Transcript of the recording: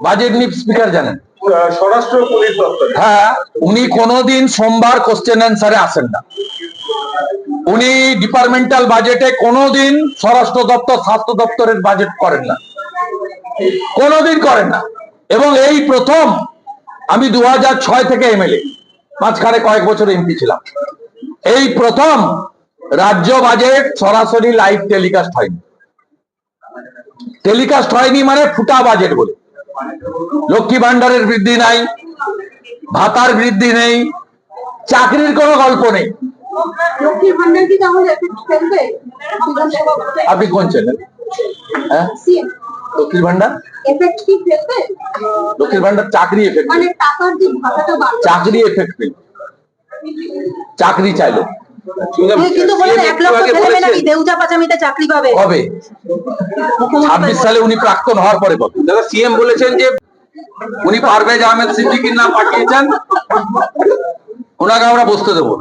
Budget নিয়ে speaker জানেন। স্বরাষ্ট্র পুলিশ দপ্তরে। হ্যাঁ উনি কোনোদিন সোমবার কোশ্চেন অ্যান্সারে আসেন না। উনি ডিপার্টমেন্টাল বাজেটে কোনোদিন স্বরাষ্ট্র দপ্তর স্বাস্থ্য দপ্তরের বাজেট করেন না। কোনোদিন করেন না। এবং এই প্রথম আমি দু ছয় থেকে এমএলএ মাঝখানে কয়েক বছর এমপি ছিলাম। এই প্রথম রাজ্য বাজেট সরাসরি লাইভ টেলিকাস্ট হয়নি। টেলিকাস্ট হয়নি মানে ফুটা বাজেট বলে। লক্ষ্মী ভান্ডারের বৃদ্ধি নাই ভাতার বৃদ্ধি নেই চাকরির কোনো গল্প নেই? আপনি কোন চ্যানেল হ্যাঁ? লক্ষ্মীর ভান্ডার? লক্ষ্মীর ভান্ডার চাকরি এফেক্ট মানে চাকরি এফেক্ট চাকরি চাইলো। কিন্তু বলেন এক লক্ষ ছেলে নাকি দেউচা পাচামিতে চাকরি পাবে? কবে ছাব্বিশ সালে উনি প্রাক্তন হওয়ার পরে পাবে। দাদা সিএম বলেছেন যে উনি পারভেজ আহমেদ সিদ্দিকির নাম পাঠিয়েছেন। ওনাকে আমরা বসতে দেবো।